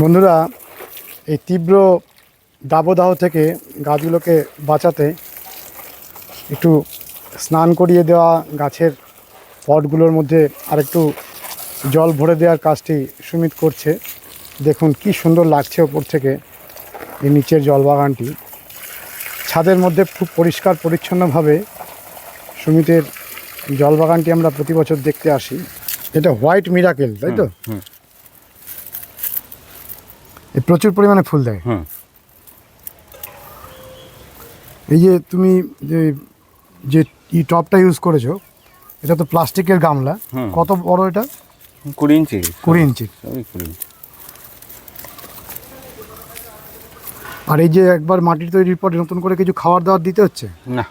বন্ধুরা, এই তীব্র দাবদাহ থেকে গাছগুলোকে বাঁচাতে একটু স্নান করিয়ে দেওয়া, গাছের পটগুলোর মধ্যে আরেকটু জল ভরে দেওয়ার কাজটি সুমিত করছে। দেখুন কি সুন্দর লাগছে ওপর থেকে এই নিচের জলবাগানটি। ছাদের মধ্যে খুব পরিষ্কার, পরিচ্ছন্নভাবে সুমিতের জলবাগানটি আমরা প্রতি বছর দেখতে আসি। এটা হোয়াইট মিরাকেল, তাই তো? প্রচুর পরিমাণে ফুল দেয়। এই যে তুমি যে যে ই টপটা ইউজ করেছ এটা তো প্লাস্টিকের গামলা। কত বড় এটা? কুড়ি ইঞ্চি। কুড়ি ইঞ্চি। আর এই যে একবার মাটির তৈরির পরে নতুন করে কিছু খাবার দাবার দিতে হচ্ছে? না।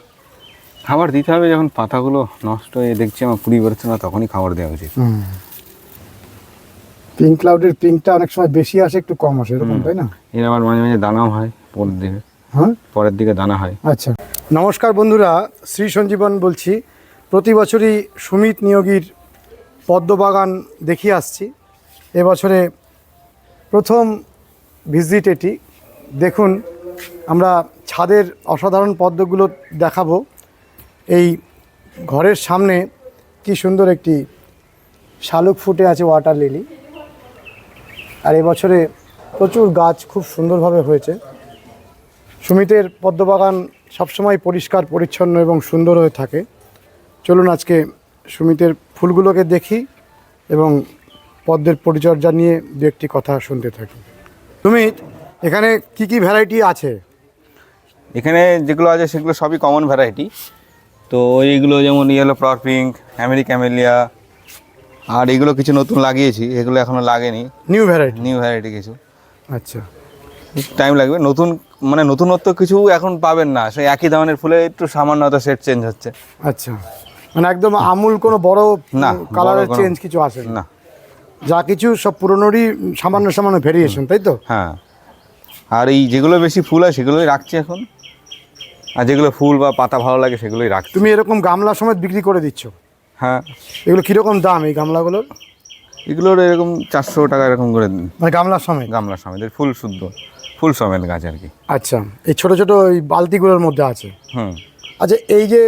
খাবার দিতে হবে যখন পাতাগুলো নষ্ট হয়ে দেখছি আমার কুড়ি বেরোচ্ছে না তখনই খাবার দেওয়া উচিত। পিঙ্ক ক্লাউডের পিঙ্কটা অনেক সময় বেশি আসে একটু কম আসে এরকম তাই না? এর আবার মাঝে মাঝে দানাও হয় পরের দিকে হ্যাঁ? পরের দিকে দানা হয়। আচ্ছা। নমস্কার বন্ধুরা শ্রী সঞ্জীবন বলছি। প্রতি বছরই সুমিত নিয়োগীর পদ্মবাগান দেখিয়ে আসছি। এবছরে প্রথম ভিজিট এটি। দেখুন আমরা ছাদের অসাধারণ পদ্মগুলো দেখাবো। এই ঘরের সামনে কি সুন্দর একটি শালুক ফুটে আছে ওয়াটার লিলি আর এবছরে প্রচুর গাছ খুব সুন্দরভাবে হয়েছে। সুমিতের পদ্মবাগান সবসময় পরিষ্কার, পরিচ্ছন্ন এবং সুন্দর হয়ে থাকে। চলুন আজকে সুমিতের ফুলগুলোকে দেখি এবং পদ্মের পরিচর্যা নিয়ে দু একটি কথা শুনতে থাকি। সুমিত, এখানে কি কি ভ্যারাইটি আছে? এখানে যেগুলো আছে সেগুলো সবই কমন ভ্যারাইটি তো এইগুলো যেমন yellow flower pink America camellia আর এগুলো কিছু নতুন লাগিয়েছি এগুলো এখনও লাগেনি। নিউ ভ্যারাইটি নিউ ভ্যারাইটি কিছু। আচ্ছা। টাইম লাগবে। নতুন মানে নতুনত্ব কিছু এখন পাবেন না। সেই একই ধরনের ফুলে একটু সামান্য হয়তো সেট চেঞ্জ হচ্ছে। আচ্ছা। মানে একদম আমূল কোনো বড় না, কালারের চেঞ্জ কিছু আসে না। যা কিছু সব পুরনোরই সামান্য সামান্য ভেরিয়েশন তাই তো? হ্যাঁ। আর এই যেগুলো বেশি ফুল হয় সেগুলোই রাখছি এখন। আর যেগুলো ফুল বা পাতা ভালো লাগে সেগুলোই রাখছি। তুমি এরকম গামলা সমেত বিক্রি করে দিচ্ছ? হ্যাঁ। এগুলো কীরকম দাম এই গামলাগুলোর? এগুলোর এরকম চারশো টাকা এরকম করে মানে গামলা সমেত? গামলা সমেত ফুল শুদ্ধ ফুল সমেত গাছ আর কি। আচ্ছা এই ছোট ছোট ওই বালতিগুলোর মধ্যে আছে? হুম। আচ্ছা এই যে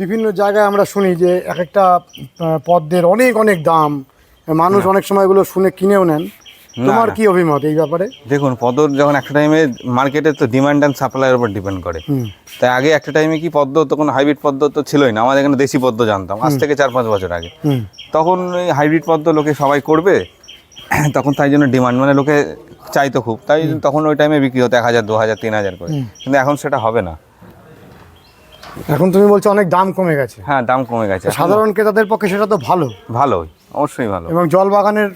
বিভিন্ন জায়গায় আমরা শুনি যে এক একটা পদ্মের অনেক অনেক দাম। মানুষ অনেক সময় এগুলো শুনে কিনেও নেন। তোমার কি অভিমত এই ব্যাপারে? দেখুন পদ্মর যখন একটা টাইমে মার্কেটে তো ডিমান্ড অ্যান্ড সাপ্লাইয়ের উপর ডিপেন্ড করে। তাই আগে একটা টাইমে কি পদ্ম তখন হাইব্রিড পদ্ম তো ছিলই না। আমাদের এখানে দেশি পদ্ম জানতাম আজ থেকে চার পাঁচ বছর আগে। তখন ওই হাইব্রিড পদ্ম লোকে সবাই করবে তখন তাই জন্য ডিমান্ড মানে লোকে চাইতো খুব। তাই তখন ওই টাইমে বিক্রি হতো এক হাজার দু হাজার তিন হাজার করে। কিন্তু এখন সেটা হবে না। এখন তুমি বলছো অনেক দাম কমে গেছে। হ্যাঁ দাম কমে গেছে। সাধারণ ক্রেতাদের পক্ষে সেটা তো ভালো। ভালোই অবশ্যই ভালো। এবং জল বাগানের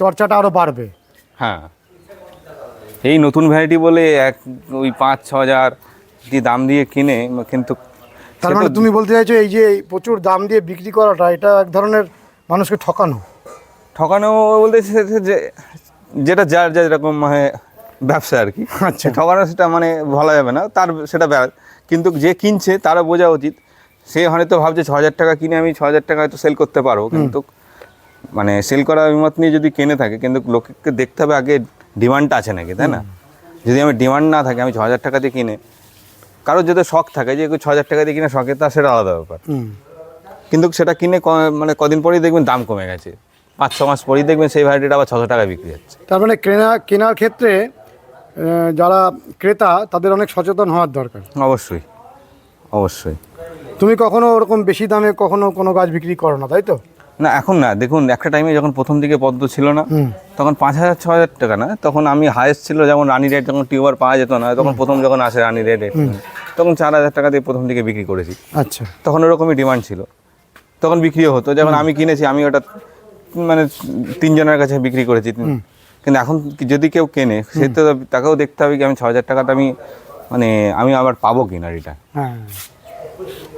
চর্চাটা আরও বাড়বে। হ্যাঁ। এই নতুন ভ্যারাইটি বলে এক ওই পাঁচ ছ হাজার দাম দিয়ে কিনে কিন্তু তার মানে তুমি বলতে চাইছো এই যে প্রচুর দাম দিয়ে বিক্রি করাটা এটা এক ধরনের মানুষকে ঠকানো। ঠকানো বলতে যে যেটা যার যার যেরকম মানে ব্যবসা আর কি। আচ্ছা। ঠকানো সেটা মানে বলা যাবে না তার সেটা কিন্তু যে কিনছে তারও বোঝা উচিত। সে হয়তো ভাবছে ছ হাজার টাকা কিনে আমি ছ হাজার টাকা হয়তো সেল করতে পারব। কিন্তু মানে সেল করার অভিমত নিয়ে যদি কিনে থাকে কিন্তু লোককে দেখতে হবে আগে ডিমান্ডটা আছে নাকি তাই না? যদি আমি ডিমান্ড না থাকে আমি ছ হাজার টাকা দিয়ে কিনে কারোর যদি শখ থাকে যে ছ হাজার টাকা দিয়ে কিনে শখে তা সেটা আলাদা ব্যাপার। কিন্তু সেটা কিনে ক- মানে কদিন পরেই দেখবেন দাম কমে গেছে। পাঁচ ছ মাস পরেই দেখবেন সেই ভ্যারাইটিটা আবার ছশো টাকায় বিক্রি হচ্ছে। তার মানে কেনা কেনার ক্ষেত্রে যারা ক্রেতা তাদের অনেক সচেতন হওয়ার দরকার। অবশ্যই অবশ্যই। তুমি কখনো ওরকম বেশি দামে কখনো কোনো গাছ বিক্রি করো না তাই তো? না এখন না দেখুন একটা টাইমে যখন প্রথম দিকে পদ্ম ছিল না তখন পাঁচ হাজার ছ হাজার টাকা না তখন আমি হায়েস্ট ছিল যেমন রানী রেট যখন টিউবার পাওয়া যেত না তখন প্রথম যখন আসে রানী রেট তখন চার হাজার টাকা দিয়ে প্রথম দিকে বিক্রি করেছি। আচ্ছা। তখন ওরকমই ডিমান্ড ছিল। তখন বিক্রিও হতো যখন আমি কিনেছি আমি ওটা মানে তিনজনের কাছে বিক্রি করেছি। কিন্তু এখন যদি কেউ কেনে সে তো তাকেও দেখতে হবে কি আমি ছ হাজার টাকাটা আমি মানে আমি আবার পাবো কিনা রিটার্ন। হ্যাঁ।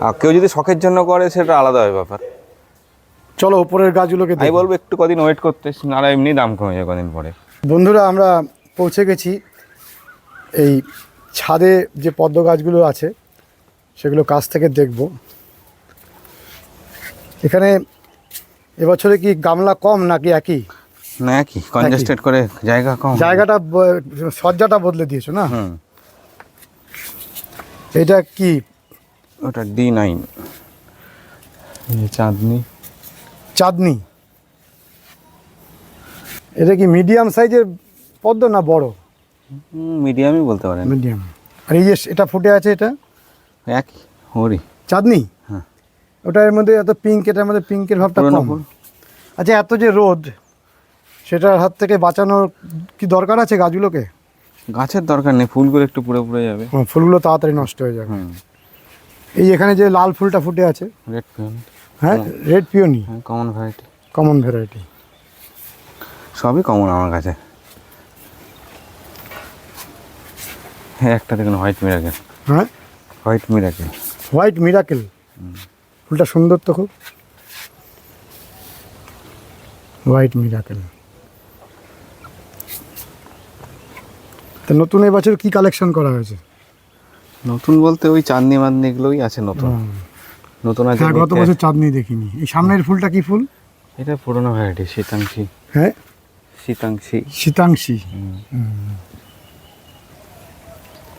আর কেউ যদি শখের জন্য করে সেটা আলাদা হয় ব্যাপার। চলো ওপরের গাছগুলোকে আমি বলব একটু কদিন ওয়েট করতে নাহলে এমনি দাম কমে যায় কদিন পরে। বন্ধুরা আমরা পৌঁছে গেছি এই ছাদে যে পদ্ম গাছগুলো আছে সেগুলো কাছ থেকে দেখব। এখানে এবছরে কি গামলা কম নাকি একই? না একই কনজেস্টেড করে জায়গা কম। জায়গাটা সজ্জাটা বদলে দিয়েছ না? হুম। এটা কি? ওটা ডি নাইন চাঁদনি। চাঁদনি? এটা কি মিডিয়াম সাইজের পদ্ম না বড়? মিডিয়ামই বলতে পারেন। মিডিয়াম আর এই যে এটা ফুটে আছে এটা? একই হরি চাঁদনি? হ্যাঁ। ওটা এর মধ্যে এত পিঙ্ক এটার মধ্যে পিঙ্কের ভাবটা কম। আচ্ছা এত যে রোদ সেটার হাত থেকে বাঁচানোর কি দরকার আছে গাছগুলোকে? গাছের দরকার নেই ফুলগুলো একটু পুড়ে পুড়ে যাবে। হুম, ফুলগুলো তাড়াতাড়ি নষ্ট হয়ে যাবে। এই এখানে যে লাল ফুলটা ফুটে আছে রেড পিয়ন হ্যাঁ রেড পিওনি হ্যাঁ কমন ভ্যারাইটি কমন ভ্যারাইটি সবই কমন আমার কাছে। হ্যাঁ একটা দেখুন হোয়াইট মিরাকেল হ্যাঁ? হোয়াইট মিরাকেল হোয়াইট মিরাকেল ফুলটা সুন্দর তো খুব। হোয়াইট মিরাকেল তা নতুন এবছর কি কালেকশন করা হয়েছে? নতুন বলতে ওই চাঁদনি মাদনি এগুলোই আছে নতুন। নতুন আছে হ্যাঁ গত বছর চাঁদনি দেখিনি। এই সামনের ফুলটা কি ফুল? এটা পুরোনো ভ্যারাইটি শীতাংশী। হ্যাঁ? শীতাংশী। শীতাংশী।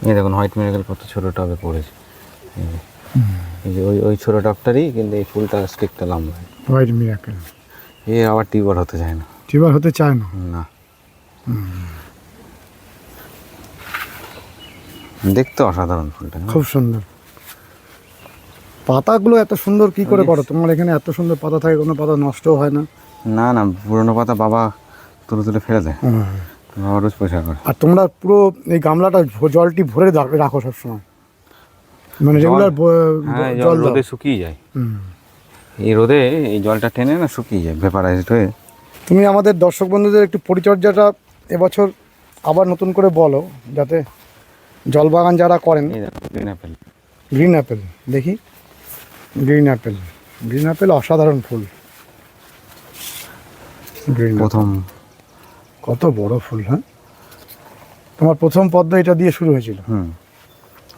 এই দেখুন হোয়াইট মিরাকেল কত ছোট টবে পড়েছে। এই যে। ওই ওই ছোট টবটারই কিন্তু এই ফুলটা স্টিকটা লম্বা। হোয়াইট মিরাকেল এ আবার টিউবার হতে চায় না। টিউবার হতে চায় না? না। দেখতে অসাধারণ ফুলটা খুব সুন্দর। পাতাগুলো এত সুন্দর কি করে করো? তোমার এখানে এত সুন্দর পাতা থাকে কোনো পাতা নষ্টও হয় না। না না পুরোনো পাতা বাবা তুলে তুলে ফেলে দেয়। বাবা রোজ পয়সা করে। আর তোমরা পুরো এই গামলাটা জলটি ভরে রাখো সবসময়। মানে রেগুলার হ্যাঁ জল রোদে শুকিয়ে যায়। এই রোদে এই জলটা টেনে না শুকিয়ে যায় ভেপারাইজড হয়ে। তুমি আমাদের দর্শক বন্ধুদের একটু পরিচর্যাটা এবছর আবার নতুন করে বলো যাতে জলবাগান যারা করেন গ্রিন অ্যাপেল গ্রিন অ্যাপেল দেখি। গ্রিন অ্যাপেল গ্রিন অ্যাপেল অসাধারণ ফুল। গ্রিন প্রথম। কত বড় ফুল হ্যাঁ? তোমার প্রথম পদ্ম এটা দিয়ে শুরু হয়েছিল। হুম।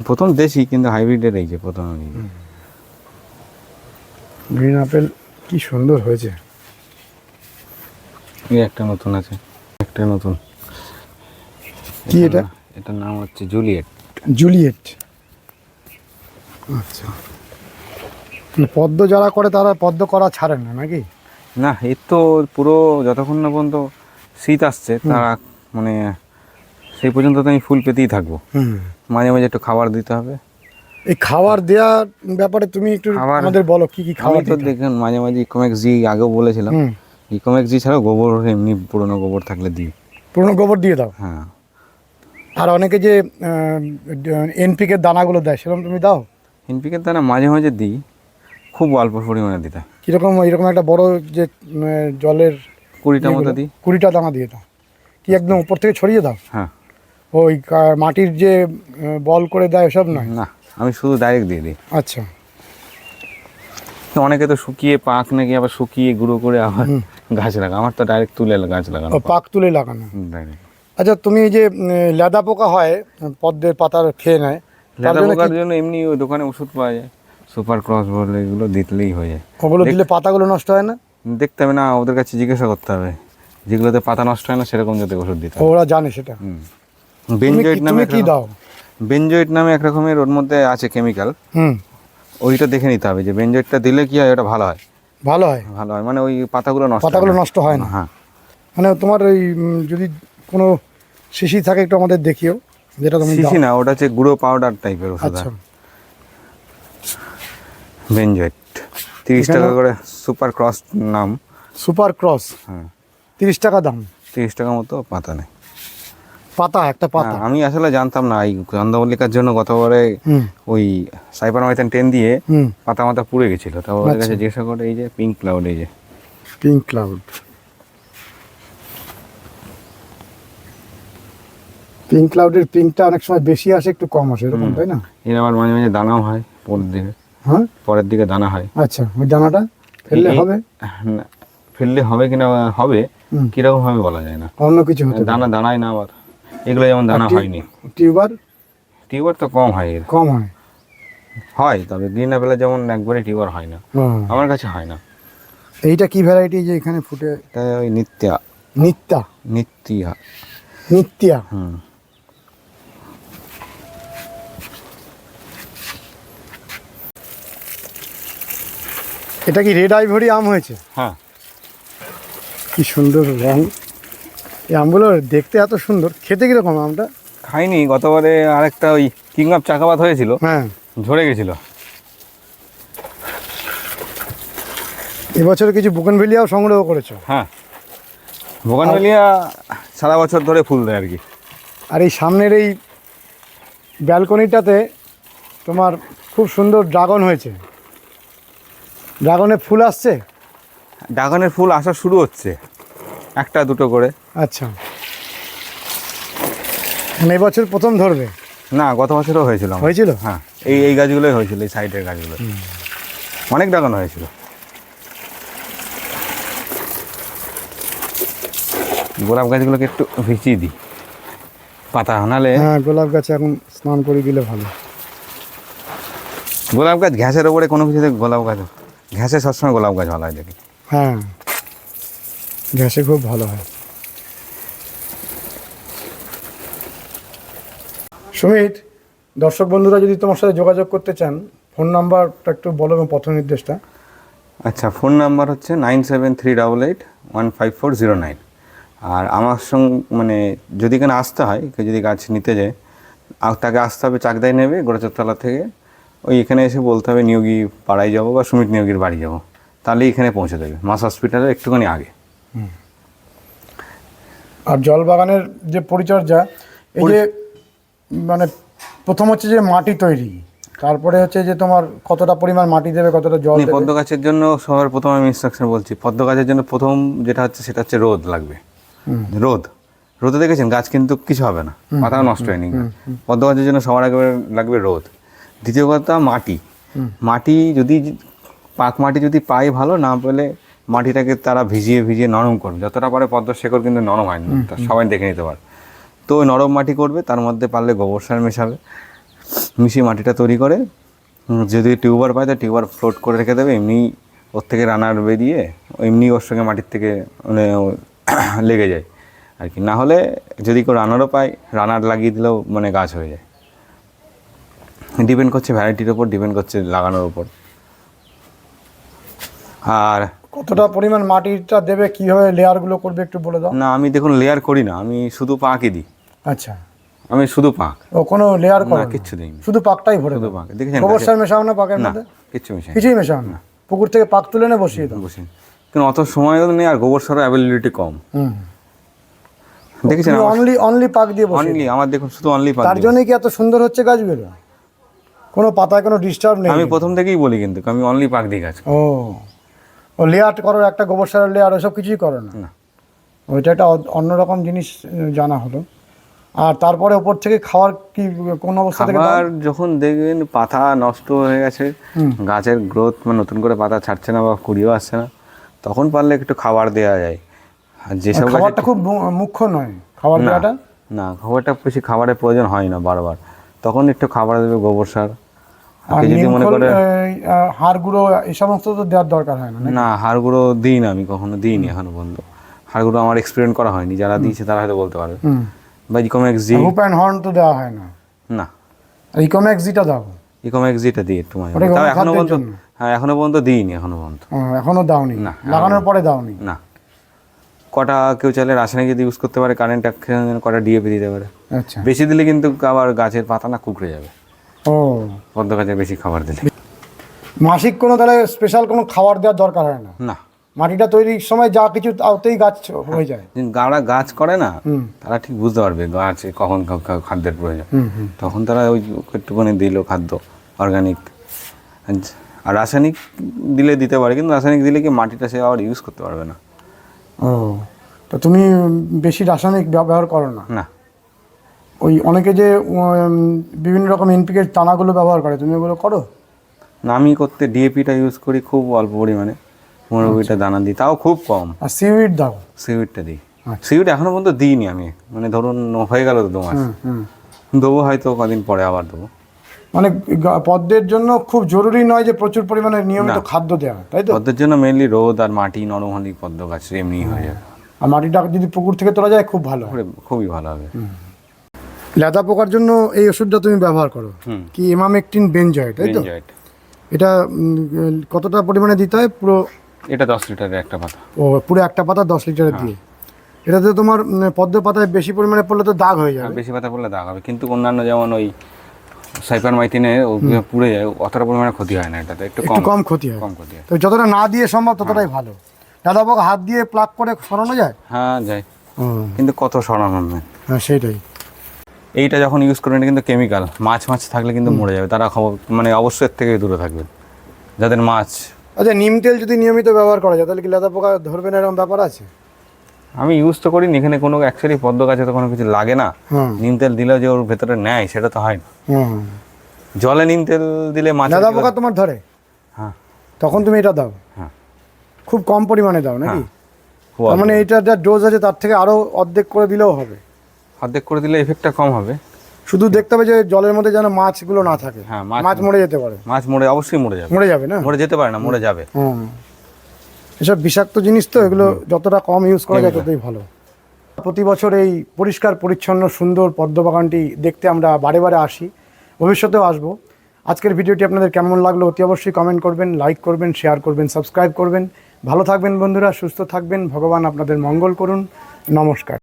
প্রথম দেশি কিন্তু হাইব্রিডের এই যে প্রথম গ্রিন অ্যাপেল কি সুন্দর হয়েছে। এই একটা নতুন আছে। একটা নতুন। কি এটা? এটার নাম হচ্ছে জুলিয়েট। জুলিয়েট। আচ্ছা। মানে পদ্ম যারা করে তারা পদ্ম করা ছাড়েন না নাকি? না এর তো পুরো যতক্ষণ না পর্যন্ত শীত আসছে তারা মানে সেই পর্যন্ত তো আমি ফুল পেতেই থাকব। মাঝে মাঝে একটু খাবার দিতে হবে। এই খাবার দেওয়ার ব্যাপারে তুমি একটু আমাদের বলো কি কি খাবার তো? দেখুন মাঝে মাঝে ইকোমেক্স জি আগেও বলেছিলাম। ইকোমেক্স জি ছাড়াও গোবর এমনি পুরনো গোবর থাকলে দিই। পুরনো গোবর দিয়ে দাও? হ্যাঁ। আর অনেকে যে এনপিকে দানাগুলো দেয় সেরকম তুমি দাও? এনপিকে দানা মাঝে মাঝে দিই খুব অল্প পরিমাণে দিতে কীরকম এরকম একটা বড় যে জলের কুড়িটা মতো দিই। কুড়িটা দানা দিয়ে দাও। কি একদম উপর থেকে ছড়িয়ে দাও? হ্যাঁ। ওই মাটির যে বল করে দেয় সব নয়? না আমি শুধু ডাইরেক্ট দিয়ে দিই। আচ্ছা। অনেকে তো শুকিয়ে পাক নাকি আবার শুকিয়ে গুঁড়ো করে আবার গাছ লাগা আমার তো ডাইরেক্ট তুলে গাছ লাগানো পাক। তুলে লাগানো। ডাইরেক্ট আচ্ছা তুমি এই যে লেদা পোকা হয় পদ্মের পাতার খেয়ে নেয় লেদা পোকার জন্য এমনি ওই দোকানে ওষুধ পাওয়া যায়। সুপার ক্রস বলে এগুলো দিতেলেই হয়ে যায়। ওগুলো দিলে পাতাগুলো নষ্ট হয় না? দেখতে হবে না ওদের কাছে জিজ্ঞাসা করতে হবে। যেগুলোতে পাতা নষ্ট হয় না সেরকম যাতে ওষুধ দিতে ওরা জানে সেটা। কি- নামে কি দাও? বেনজয়েড নামে এক রকমের ওর মধ্যে আছে কেমিক্যাল হুম। ওইটা দেখে নিতে হবে যে বেনজয়েডটা দিলে কি হয় ওটা ভালো হয়? ভালো হয়? ভালো হয়। মানে ওই পাতাগুলো নষ্ট পাতাগুলো নষ্ট হয় না? হ্যাঁ। মানে তোমার ওই যদি কোনো শিশি থাকে একটু আমাদের দেখিও যেটা তুমি শিশি না ওটা হচ্ছে গুঁড়ো পাউডার টাইপের ওষুধ। আচ্ছা। বেনজয়েড তিরিশ টাকা করে সুপার ক্রস নাম। সুপার ক্রস হ্যাঁ। তিরিশ টাকা দাম। তিরিশ টাকা মতো পাতা নেই। পাতা একটা পাতা। আমি আসলে জানতাম না এই চন্দ্রমল্লিকার জন্য গতবারে ওই সাইপার মাইথান টেন দিয়ে পাতা মাথা পুড়ে গেছিল। তা ওদের কাছে আচ্ছা। জিজ্ঞাসা করে এই যে পিঙ্ক ক্লাউড এই যে। পিঙ্ক ক্লাউড পিঙ্ক ক্লাউডের পিঙ্কটা অনেক সময় বেশি আসে একটু কম আসে এরকম তাই না? এর আবার মাঝে মাঝে দানাও হয় পরের দিকে হ্যাঁ? পরের দিকে দানা হয়। আচ্ছা ওই দানাটা ফেললে হবে? না, ফেললে হবে কিনা হবে। কীরকম হবে বলা যায় না। অন্য কিছু হতে দানা দানায় না আবার। এগুলো যেমন দানা হয়নি। টিউবার? টিউবার তো কম হয় এর। কম হয়। হয় তবে গ্রিন অ্যাপেলে যেমন একবারে টিউবার হয় না। আমার কাছে হয় না। এইটা কি ভ্যারাইটি যে এখানে ফুটে? ওই নিত্যা। নিত্যা। নিত্যিয়া নিত্যা। হুম। এটা কি রেড আইভরি আম হয়েছে? হ্যাঁ। কি সুন্দর রং। এই আমগুলো দেখতে এত সুন্দর। খেতে কীরকম আমটা? খাইনি গতবারে আরেকটা ওই কিং অফ চাকাবাদ হয়েছিল। হ্যাঁ। ঝরে গেছিল। এবছর কিছু বুকনভেলিয়াও সংগ্রহ করেছ? হ্যাঁ। বোগানভেলিয়া সারা বছর ধরে ফুল দেয় আর কি। আর এই সামনের এই ব্যালকনিটাতে তোমার খুব সুন্দর ড্রাগন হয়েছে। ড্রাগনের ফুল আসছে? ড্রাগনের ফুল আসা শুরু হচ্ছে। একটা দুটো করে। আচ্ছা। মানে এবছর প্রথম ধরবে? না গত বছরও হয়েছিল আমার। হয়েছিল? হ্যাঁ এই এই গাছগুলোই হয়েছিল এই সাইডের গাছগুলো। অনেক ড্রাগন হয়েছিল। গোলাপ গাছগুলোকে একটু ভিচিয়ে দিই। পাতা নাহলে হ্যাঁ গোলাপ গাছে এখন স্নান করে দিলে ভালো। গোলাপ গাছ ঘ্যাসের ওপরে কোনো কিছুতে গোলাপ গাছ ঘ্যাসে সবসময় গোলাপ গাছ ভালো হয় দেখি। হ্যাঁ গ্যাসে খুব ভালো হয়। সুমিত দর্শক বন্ধুরা যদি তোমার সাথে যোগাযোগ করতে চান ফোন নাম্বারটা একটু বলো এবং পথ নির্দেশটা। আচ্ছা ফোন নাম্বার হচ্ছে nine seven three double eight one five four zero nine. আর আমার সঙ্গে মানে যদি কেন আসতে হয় কেউ যদি গাছ নিতে যায় আর তাকে আসতে হবে চাকদায় নেবে গোড়াচরতলা থেকে। ওই এখানে এসে বলতে হবে নিয়োগী পাড়ায় যাব বা সুমিত নিয়োগীর বাড়ি যাব। তাহলেই এখানে পৌঁছে দেবে মাস হসপিটালের একটুখানি আগে। আর জল বাগানের যে পরিচর্যা এই যে মানে প্রথম হচ্ছে যে মাটি তৈরি তারপরে হচ্ছে যে তোমার কতটা পরিমাণ মাটি দেবে কতটা জল পদ্ম গাছের জন্য সবার প্রথম আমি ইনস্ট্রাকশন বলছি পদ্ম গাছের জন্য প্রথম যেটা হচ্ছে সেটা হচ্ছে রোদ লাগবে। রোদ রোদে দেখেছেন? গাছ কিন্তু কিছু হবে না পাতা নষ্ট হয়নি। পদ্ম গাছের জন্য সবার আগে লাগবে রোদ। দ্বিতীয় কথা মাটি। মাটি যদি পাক মাটি যদি পাই ভালো না পেলে মাটিটাকে তারা ভিজিয়ে ভিজিয়ে নরম করবে। যতটা পারে পদ্ম শেকড় কিন্তু নরম হয় না। সবাই দেখে নিতে পারে। তো নরম মাটি করবে তার মধ্যে পারলে গোবর সার মেশাবে মিশিয়ে মাটিটা তৈরি করে। যদি টিউবার পায় তো টিউবার ফ্লোট করে রেখে দেবে এমনি ওর থেকে রানার বেরিয়ে এমনি ওর সঙ্গে মাটির থেকে মানে লেগে যায়। আর কি। না হলে যদি কেউ রানারও পায় রানার লাগিয়ে দিলেও মানে গাছ হয়ে যায়। ডিপেন্ড করছে ভ্যারাইটির ওপর ডিপেন্ড করছে লাগানোর ওপর আর কতটা পরিমাণ মাটিটা দেবে কীভাবে লেয়ারগুলো করবে একটু বলে দাও। না আমি দেখুন লেয়ার করি না আমি শুধু পাঁকই দিই। আচ্ছা। আমি শুধু পাক। ও কোনো লেয়ার করো না। না? কিচ্ছু দিইনি। শুধু পাকটাই ভরে শুধু পাঁক। দেখেছেন গোবর সার মেশাও না পাকের না মধ্যে? কিচ্ছু মিশাই না। কিছুই মেশাও না। পুকুর থেকে পাক তুলে এনে বসিয়ে দাও। বসে কিন্তু অত সময়ও নেই আর গোবর সারও অ্যাভেলেবিলিটি কম। হুম। দেখেছেন অনলি অনলি পাক দিয়ে বসিয়ে অনলি আমার দেখুন শুধু অনলি পাক তার জন্যই কি এত সুন্দর হচ্ছে গাছগুলো? কোনো পাতায় কোনো ডিস্টার্ব নেই। আমি প্রথম থেকেই বলি কিন্তু আমি অনলি পাক দিয়ে গাছ ও ও লেয়ার করো একটা গোবর সারের লেয়ার ওসব কিছুই করো না? ওইটা একটা অন্যরকম জিনিস জানা হলো। আর তারপরে ওপর থেকে খাওয়ার কি কোন অবস্থা থেকে? আবার যখন দেখবেন পাতা নষ্ট হয়ে গেছে গাছের গ্রোথ মানে নতুন করে পাতা ছাড়ছে না বা কুড়িও আসছে না তখন পারলে একটু খাবার দেওয়া যায়। আর যেসব খাবারটা খুব মুখ্য নয় খাবার দেওয়াটা না খাবারটা বেশি খাবারের প্রয়োজন হয় না বারবার। তখন একটু খাবার দেবে গোবর সার আর আর যদি মনে নিমখোল, করে এই, আহ, হাড় গুঁড়ো এই সমস্ত তো দেওয়ার দরকার হয় না নাকি? না হাড়গুলো দিই না আমি কখনো দিইনি এখনও পর্যন্ত। হাড়গুলো আমার এক্সপেরিমেন্ট করা হয়নি যারা দিয়েছে তারা হয়তো বলতে পারবে। বা ইকোমেক্স জি হুপ অ্যান্ড হর্ন তো দেওয়া হয় না? না। আর জিটা দাও। ইকোমেক্স জিটা দিই একটু মাঝে তাও এখনও পর্যন্ত হ্যাঁ এখনও পর্যন্ত দিইনি এখনও পর্যন্ত। এখনও দাওনি? না, লাগানোর পরে দাওনি? না। কটা কেউ চাইলে রাসায়নিক যদি ইউজ করতে পারে কারেন্ট কটা ডিএপি দিতে পারে। আচ্ছা। বেশি দিলে কিন্তু আবার গাছের পাতা না কুকড়ে যাবে। ও। পদ্ম গাছের বেশি খাবার দিলে। মাসিক কোনো তাহলে স্পেশাল কোনো খাবার দেওয়ার দরকার হয় না? না। মাটিটা তৈরির সময় যা কিছু তাতেই গাছ হয়ে যায়। গাড়া গাছ করে না তারা ঠিক বুঝতে পারবে গাছে কখন খাদ্যের প্রয়োজন। তখন তারা ওই একটুখানি দিল খাদ্য অর্গানিক আর রাসায়নিক দিলে দিতে পারে কিন্তু রাসায়নিক দিলে কি মাটিটা সে আবার ইউজ করতে পারবে না? ও তো তুমি বেশি রাসায়নিক ব্যবহার করো না? না। ওই অনেকে যে বিভিন্ন রকম এনপিকে দানাগুলো ব্যবহার করে তুমি ওগুলো করো? না আমি করতে ডিএপিটা ইউজ করি খুব অল্প পরিমাণে পনেরো কুড়িটা দানা দিই তাও খুব কম। আর সিউইড দাও? সিউইডটা দিই। আচ্ছা। সিউইড এখনও পর্যন্ত দিইনি আমি মানে ধরুন হয়ে গেল তো দু মাস। দেবো হয়তো কদিন পরে আবার দেবো। মানে পদ্মের জন্য খুব জরুরি নয় যে প্রচুর পরিমাণে নিয়মিত খাদ্য দেওয়া তাই তো? পদ্মের জন্য মেনলি রোদ আর মাটি নরম হলেই পদ্ম গাছ এমনি হয়ে যাবে আর মাটিটা যদি পুকুর থেকে তোলা যায় খুব ভালো হয়। খুবই ভালো হবে। লেদা পোকার জন্য এই ওষুধটা তুমি ব্যবহার করো। কি এমামেকটিন বেনজয়েড তাই তো। এটা কতটা পরিমাণে দিতে হয়? পুরো এটা দশ লিটারের একটা পাতা। ও পুরো একটা পাতা দশ লিটারের দিয়ে। এটাতে তোমার পদ্ম পাতায় বেশি পরিমাণে পড়লে তো দাগ হয়ে যাবে। বেশি পাতা পড়লে দাগ হবে। কিন্তু অন্যান্য যেমন ওই সাইপার মাইথিনে পুড়ে যায় অতটা পরিমাণে ক্ষতি হয় না এটাতে। একটু কম। কম ক্ষতি হয়। কম ক্ষতি হয়। তো যতটা না দিয়ে সম্ভব ততটাই ভালো। পোকা হাত দিয়ে প্লাগ করে সরানো যায়? হ্যাঁ যায়। কিন্তু কত সরানো নেই হ্যাঁ সেইটাই। এইটা যখন ইউজ করবেন এটা কিন্তু কেমিক্যাল মাছ মাছ থাকলে কিন্তু মরে যাবে। তারা খবর মানে অবশ্যই থেকে দূরে থাকবেন। যাদের মাছ। আচ্ছা নিম তেল যদি নিয়মিত ব্যবহার করা যায় তাহলে কি লেদা পোকা ধরবে না? এরকম ব্যাপার আছে? আমি ইউজ তো করিনি এখানে কোনো অ্যাকচুয়ালি পদ্ম গাছে তো কোনো কিছু লাগে না। হুম। নিম তেল দিলেও যে ওর ভেতরে নেয় সেটা তো হয় না। হুম। জলে নিম তেল দিলে মাছ লেদা পোকা তোমার ধরে? হ্যাঁ। তখন তুমি এটা দাও। হ্যাঁ। খুব কম পরিমাণে দাও নাকি? হ্যাঁ। মানে এইটার যা ডোজ আছে তার থেকে আরও অর্ধেক করে দিলেও হবে। অর্ধেক করে দিলে এফেক্টটা কম হবে। শুধু দেখতে হবে যে জলের মধ্যে যেন মাছগুলো না থাকে। হ্যাঁ, মাছ- মরে যেতে পারে। মাছ মরে অবশ্যই মরে যাবে। মরে যাবে না? মরে যেতে পারে না মরে যাবে। হুম। এসব বিষাক্ত জিনিস তো এগুলো যতটা কম ইউজ করা যায় ততই ভালো। প্রতি বছর এই পরিষ্কার পরিচ্ছন্ন সুন্দর পদ্ম বাগানটি দেখতে আমরা বারে বারে আসি। ভবিষ্যতেও আসব। আজকের ভিডিওটি আপনাদের কেমন লাগল অতি অবশ্যই কমেন্ট করবেন লাইক করবেন শেয়ার করবেন সাবস্ক্রাইব করবেন। ভালো থাকবেন বন্ধুরা সুস্থ থাকবেন। ভগবান আপনাদের মঙ্গল করুন। নমস্কার।